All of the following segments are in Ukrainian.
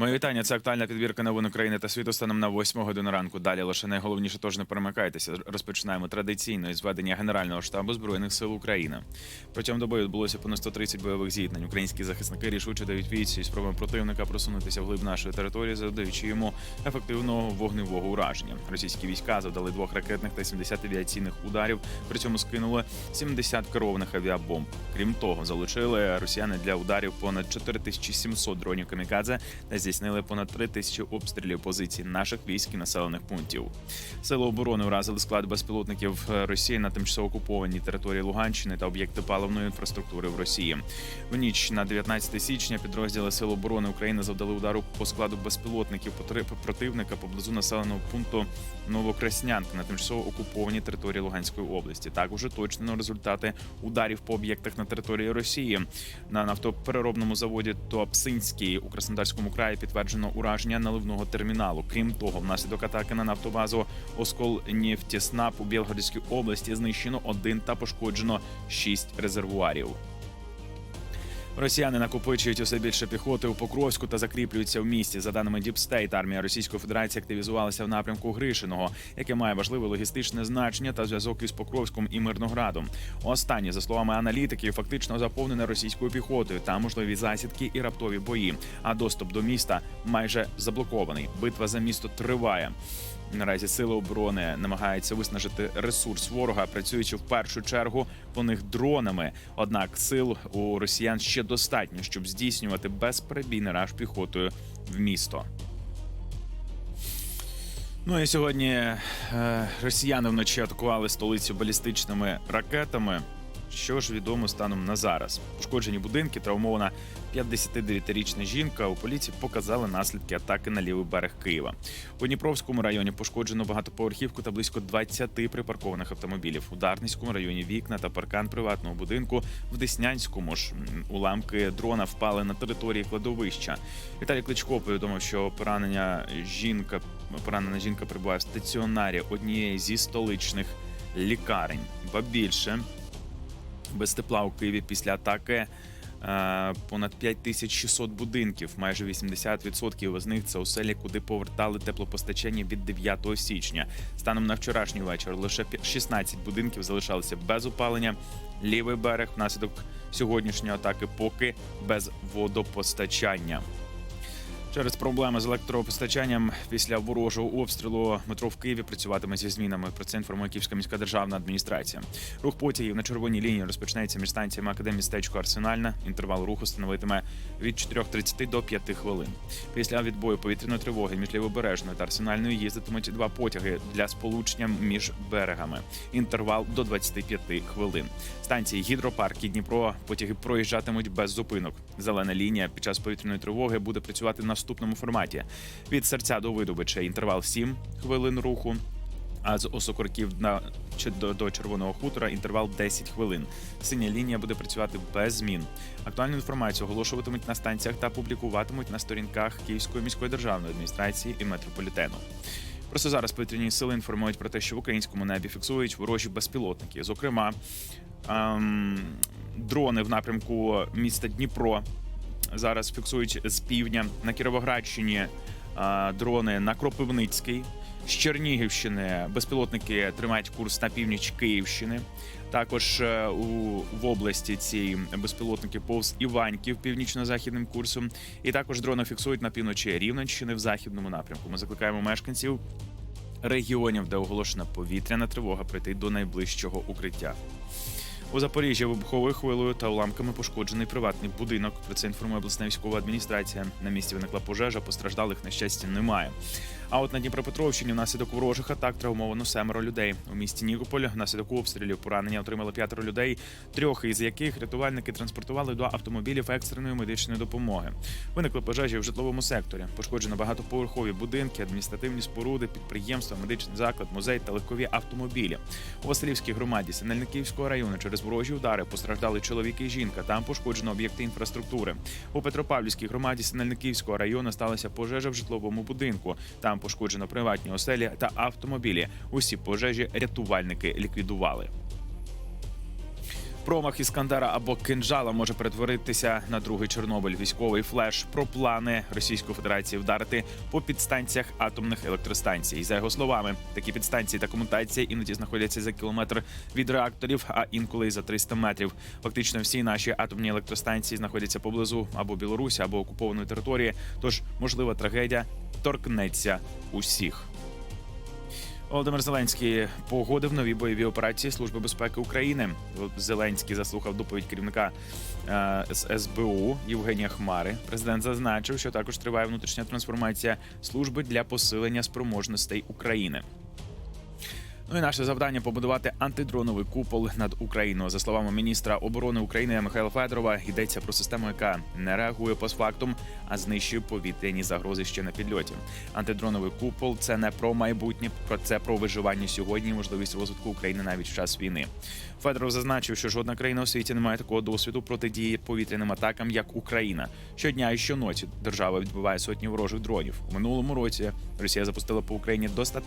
Моє вітання. Це актуальна підбірка новин України та світу станом на 8 годину ранку. Далі лише найголовніше, тож не перемикайтеся. Розпочинаємо традиційно із ведення Генерального штабу збройних сил України. Протягом доби відбулося понад 130 бойових зіткнень. Українські захисники рішуче дають відсіч спробам противника просунутися вглиб нашої території, завдаючи йому ефективного вогневого ураження. Російські війська завдали двох ракетних та 70 авіаційних ударів. При цьому скинули 70 керованих авіабомб. Крім того, залучили росіяни для ударів понад 4700 дронів камікадзе та здійснили понад 3 тисячі обстрілів позицій наших військ і населених пунктів. Сили оборони вразили склад безпілотників Росії на тимчасово окупованій території Луганщини та об'єкти паливної інфраструктури в Росії. В ніч на 19 січня підрозділи Сил оборони України завдали удару по складу безпілотників противника поблизу населеного пункту Новокраснянка на тимчасово окупованій території Луганської області. Також уточнено результати ударів по об'єктах на території Росії на нафтопереробному заводі Туапсинський у Краснодарському краї підтверджено ураження наливного терміналу. Крім того, внаслідок атаки на нафтобазу Оскол Нефтєснаб у Білгородській області знищено один та пошкоджено шість резервуарів. Росіяни накопичують усе більше піхоти у Покровську та закріплюються в місті. За даними Діпстейт, армія Російської Федерації активізувалася в напрямку Гришиного, яке має важливе логістичне значення та зв'язок із Покровськом і Мирноградом. Останнє, за словами аналітиків, фактично заповнене російською піхотою та можливі засідки і раптові бої. А доступ до міста майже заблокований. Битва за місто триває. Наразі сили оборони намагаються виснажити ресурс ворога, працюючи в першу чергу по них дронами. Однак сил у росіян ще достатньо, щоб здійснювати безперебійний раж піхотою в місто. Ну і сьогодні е, росіяни вночі атакували столицю балістичними ракетами. Що ж відомо станом на зараз? Пошкоджені будинки, травмована 59-річна жінка. У поліції показали наслідки атаки на лівий берег Києва. У Дніпровському районі пошкоджено багатоповерхівку та близько 20 припаркованих автомобілів. У Дарницькому районі вікна та паркан приватного будинку. В Деснянському ж уламки дрона впали на території кладовища. Віталій Кличко повідомив, що поранення жінка поранена жінка перебуває в стаціонарі однієї зі столичних лікарень. Ба більше без тепла у Києві після атаки. е, Понад 5600 будинків, майже 80% з них це оселі, куди повертали теплопостачання від 9 січня. Станом на вчорашній вечір лише пі- 16 будинків залишалися без опалення. Лівий берег внаслідок сьогоднішньої атаки поки без водопостачання. Через проблеми з електропостачанням після ворожого обстрілу метро в Києві працюватиме зі змінами. Про це інформує Київська міська державна адміністрація. Рух потягів на червоній лінії розпочнеться між станціями Академістечко Арсенальна. Інтервал руху становитиме від 4.30 до 5 хвилин. Після відбою повітряної тривоги між лівобережною та арсенальною їздитимуть два потяги для сполучення між берегами. Інтервал до 25 хвилин. Станції Гідропарк і Дніпро потяги проїжджатимуть без зупинок. Зелена лінія під час повітряної тривоги буде працювати в наступному форматі: від серця до видобича інтервал 7 хвилин руху. А з осокорків на чи до, до червоного хутора інтервал 10 хвилин. Синя лінія буде працювати без змін. Актуальну інформацію оголошуватимуть на станціях та публікуватимуть на сторінках Київської міської державної адміністрації і метрополітену. Просто зараз повітряні сили інформують про те, що в українському небі фіксують ворожі безпілотники. Зокрема, ем, дрони в напрямку міста Дніпро зараз фіксують з півдня на Кіровоградщині е, дрони на Кропивницький. З Чернігівщини безпілотники тримають курс на північ Київщини. Також е, у в області ці безпілотники повз Іваньків північно-західним курсом. І також дрони фіксують на півночі Рівненщини в західному напрямку. Ми закликаємо мешканців регіонів, де оголошена повітряна тривога, прийти до найближчого укриття. У Запоріжжі вибуховою хвилою та уламками пошкоджений приватний будинок. Про це інформує обласна військова адміністрація. На місці виникла пожежа, постраждалих на щастя немає. А от на Дніпропетровщині внаслідок ворожих атак травмовано семеро людей. У місті Нікополь внаслідок обстрілів поранення отримали п'ятеро людей, трьох із яких рятувальники транспортували до автомобілів екстреної медичної допомоги. Виникли пожежі в житловому секторі. Пошкоджено багатоповерхові будинки, адміністративні споруди, підприємства, медичний заклад, музей та легкові автомобілі. У Василівській громаді Синельниківського району через ворожі удари постраждали чоловік і жінка. Там пошкоджено об'єкти інфраструктури. У Петропавлівській громаді Синельниківського району сталася пожежа в житловому будинку. Там пошкоджено приватні оселі та автомобілі. Усі пожежі рятувальники ліквідували. Промах іскандера або кинжала може перетворитися на другий Чорнобиль. Військовий флеш про плани Російської Федерації вдарити по підстанціях атомних електростанцій. За його словами, такі підстанції та комутації іноді знаходяться за кілометр від реакторів, а інколи й за 300 метрів. Фактично, всі наші атомні електростанції знаходяться поблизу або Білорусі, або окупованої території. Тож можлива трагедія торкнеться усіх. Володимир Зеленський погодив нові бойові операції Служби безпеки України. Зеленський заслухав доповідь керівника е, СБУ Євгенія Хмари. Президент зазначив, що також триває внутрішня трансформація служби для посилення спроможностей України. Ну і наше завдання побудувати антидроновий купол над Україною. За словами міністра оборони України Михайла Федорова, йдеться про систему, яка не реагує постфактум, а знищує повітряні загрози ще на підльоті. Антидроновий купол це не про майбутнє, про це про виживання сьогодні, і можливість розвитку України навіть в час війни. Федоров зазначив, що жодна країна у світі не має такого досвіду протидії повітряним атакам, як Україна. Щодня і щоночі держава відбиває сотні ворожих дронів. У минулому році Росія запустила по Україні до 100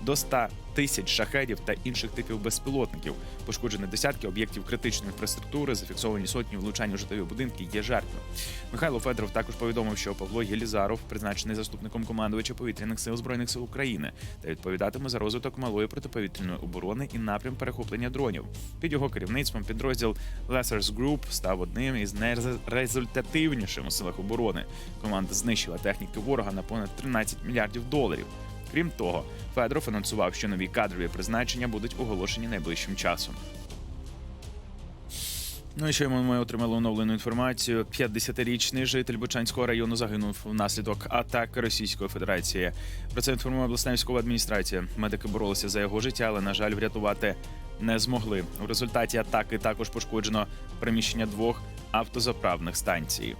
до 100 тисяч шахедів та інших типів безпілотників. Пошкоджені десятки об'єктів критичної інфраструктури, зафіксовані сотні влучань у житлові будинки. Є жертви. Михайло Федоров також повідомив, що Павло Єлізаров призначений заступником командувача повітряних сил збройних сил України та відповідатиме за розвиток малої протиповітряної оборони і напрям перехоплення дронів. Під його керівництвом підрозділ Lessers Group став одним із найрезультативнішим у силах оборони. Команда знищила техніки ворога на понад 13 мільярдів доларів. Крім того, Федоров анонсував, що нові кадрові призначення будуть оголошені найближчим часом. Ну і ще ми отримали оновлену інформацію. 50-річний житель Бучанського району загинув внаслідок атаки Російської Федерації. Про це інформує обласна військова адміністрація. Медики боролися за його життя, але на жаль, врятувати не змогли. У результаті атаки також пошкоджено приміщення двох автозаправних станцій.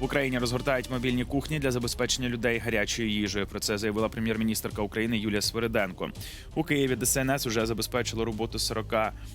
В Україні розгортають мобільні кухні для забезпечення людей гарячою їжею. Про це заявила прем'єр-міністрка України Юлія Свириденко. У Києві ДСНС вже забезпечило роботу 40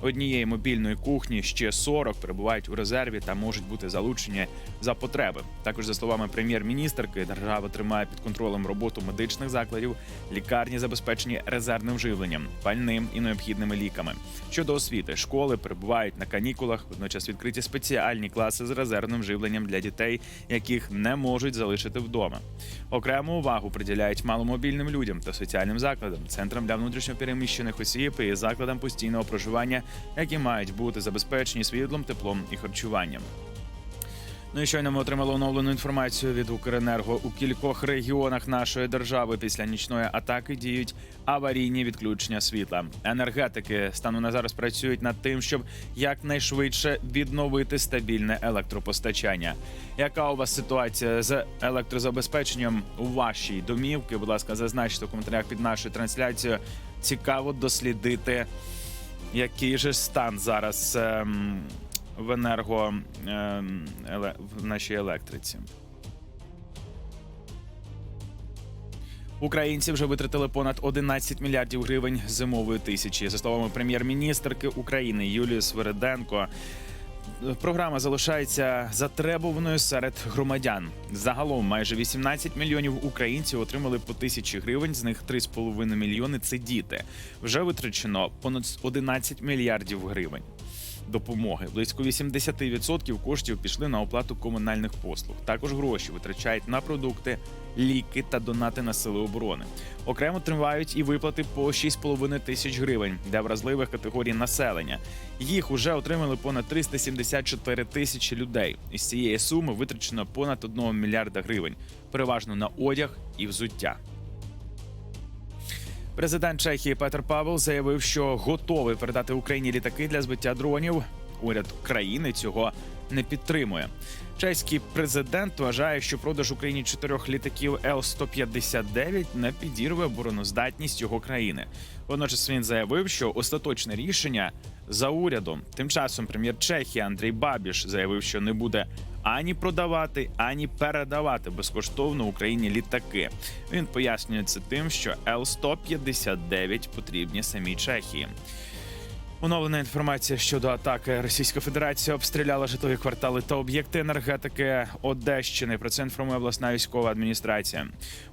однієї мобільної кухні. Ще 40 перебувають у резерві та можуть бути залучені за потреби. Також за словами прем'єр-міністрки, держава тримає під контролем роботу медичних закладів, лікарні забезпечені резервним живленням, пальним і необхідними ліками. Щодо освіти, школи перебувають на канікулах. Водночас відкриті спеціальні класи з резервним живленням для дітей яких не можуть залишити вдома. Окрему увагу приділяють маломобільним людям та соціальним закладам, центрам для внутрішньопереміщених осіб і закладам постійного проживання, які мають бути забезпечені світлом, теплом і харчуванням. Ну і щойно ми отримали оновлену інформацію від Укренерго. У кількох регіонах нашої держави після нічної атаки діють аварійні відключення світла. Енергетики станом на зараз працюють над тим, щоб якнайшвидше відновити стабільне електропостачання. Яка у вас ситуація з електрозабезпеченням у вашій домівці? Будь ласка, зазначте в коментарях під нашою трансляцією. Цікаво дослідити, який же стан зараз. Ем в енерго ем, в нашій електриці. Українці вже витратили понад 11 мільярдів гривень зимової тисячі. За словами прем'єр-міністрки України Юлії Свириденко. Програма залишається затребуваною серед громадян. Загалом майже 18 мільйонів українців отримали по тисячі гривень. З них 3,5 мільйони це діти. Вже витрачено понад 11 мільярдів гривень допомоги. Близько 80% коштів пішли на оплату комунальних послуг. Також гроші витрачають на продукти, ліки та донати на сили оборони. Окремо тривають і виплати по 6,5 тисяч гривень для вразливих категорій населення. Їх уже отримали понад 374 тисячі людей. Із цієї суми витрачено понад 1 мільярда гривень, переважно на одяг і взуття. Президент Чехії Петр Павел заявив, що готовий передати Україні літаки для збиття дронів. Уряд країни цього не підтримує. Чеський президент вважає, що продаж Україні чотирьох літаків Л-159 не підірве обороноздатність його країни. Водночас він заявив, що остаточне рішення за урядом. Тим часом прем'єр Чехії Андрій Бабіш заявив, що не буде ані продавати, ані передавати безкоштовно Україні літаки. Він пояснює це тим, що Л-159 потрібні самій Чехії. Оновлена інформація щодо атаки Російська Федерація обстріляла житлові квартали та об'єкти енергетики Одещини. Про це інформує обласна військова адміністрація.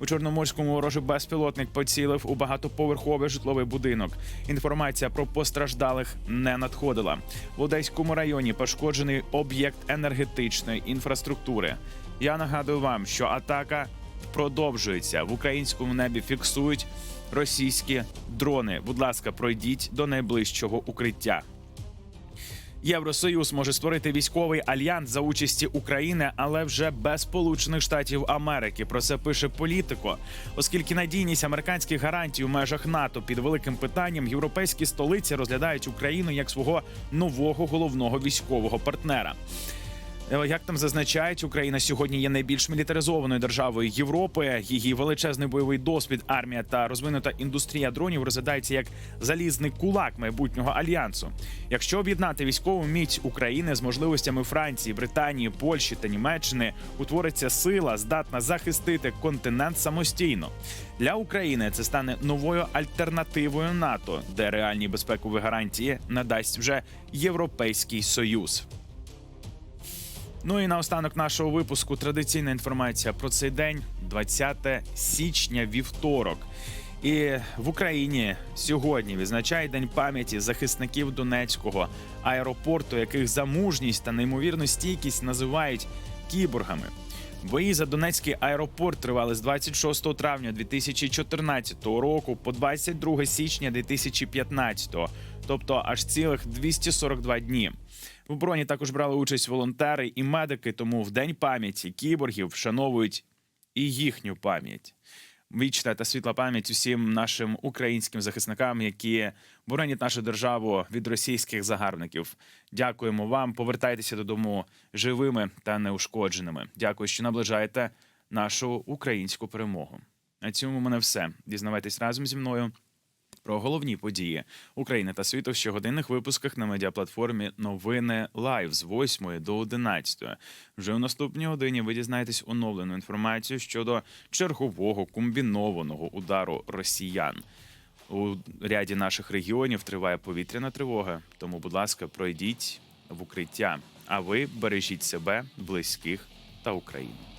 У Чорноморському ворожий безпілотник поцілив у багатоповерховий житловий будинок. Інформація про постраждалих не надходила. В Одеському районі пошкоджений об'єкт енергетичної інфраструктури. Я нагадую вам, що атака продовжується в українському небі. Фіксують російські дрони. Будь ласка, пройдіть до найближчого укриття. Євросоюз може створити військовий альянс за участі України, але вже без Сполучених Штатів Америки. Про це пише політико. Оскільки надійність американських гарантій у межах НАТО під великим питанням, європейські столиці розглядають Україну як свого нового головного військового партнера. Е, Як там зазначають, Україна сьогодні є найбільш мілітаризованою державою Європи. Її величезний бойовий досвід, армія та розвинута індустрія дронів розглядаються як залізний кулак майбутнього альянсу. Якщо об'єднати військову міць України з можливостями Франції, Британії, Польщі та Німеччини, утвориться сила, здатна захистити континент самостійно. Для України це стане новою альтернативою НАТО, де реальні безпекові гарантії надасть вже Європейський Союз. Ну і наостанок нашого випуску традиційна інформація про цей день, 20 січня, вівторок. І в Україні сьогодні відзначає день пам'яті захисників Донецького аеропорту, яких за мужність та неймовірну стійкість називають кіборгами. Бої за Донецький аеропорт тривали з 26 травня 2014 року по 22 січня 2015, тобто аж цілих 242 дні. В обороні також брали участь волонтери і медики, тому в день пам'яті кіборгів вшановують і їхню пам'ять. Вічна та світла пам'ять усім нашим українським захисникам, які боронять нашу державу від російських загарбників. Дякуємо вам. Повертайтеся додому живими та неушкодженими. Дякую, що наближаєте нашу українську перемогу. На цьому в мене все. Дізнавайтесь разом зі мною про головні події України та світу в щогодинних випусках на медіаплатформі Новини Лайв з 8 до 11. Вже у наступній годині ви дізнаєтесь оновлену інформацію щодо чергового комбінованого удару росіян. У ряді наших регіонів триває повітряна тривога. Тому, будь ласка, пройдіть в укриття. А ви бережіть себе, близьких та Україну.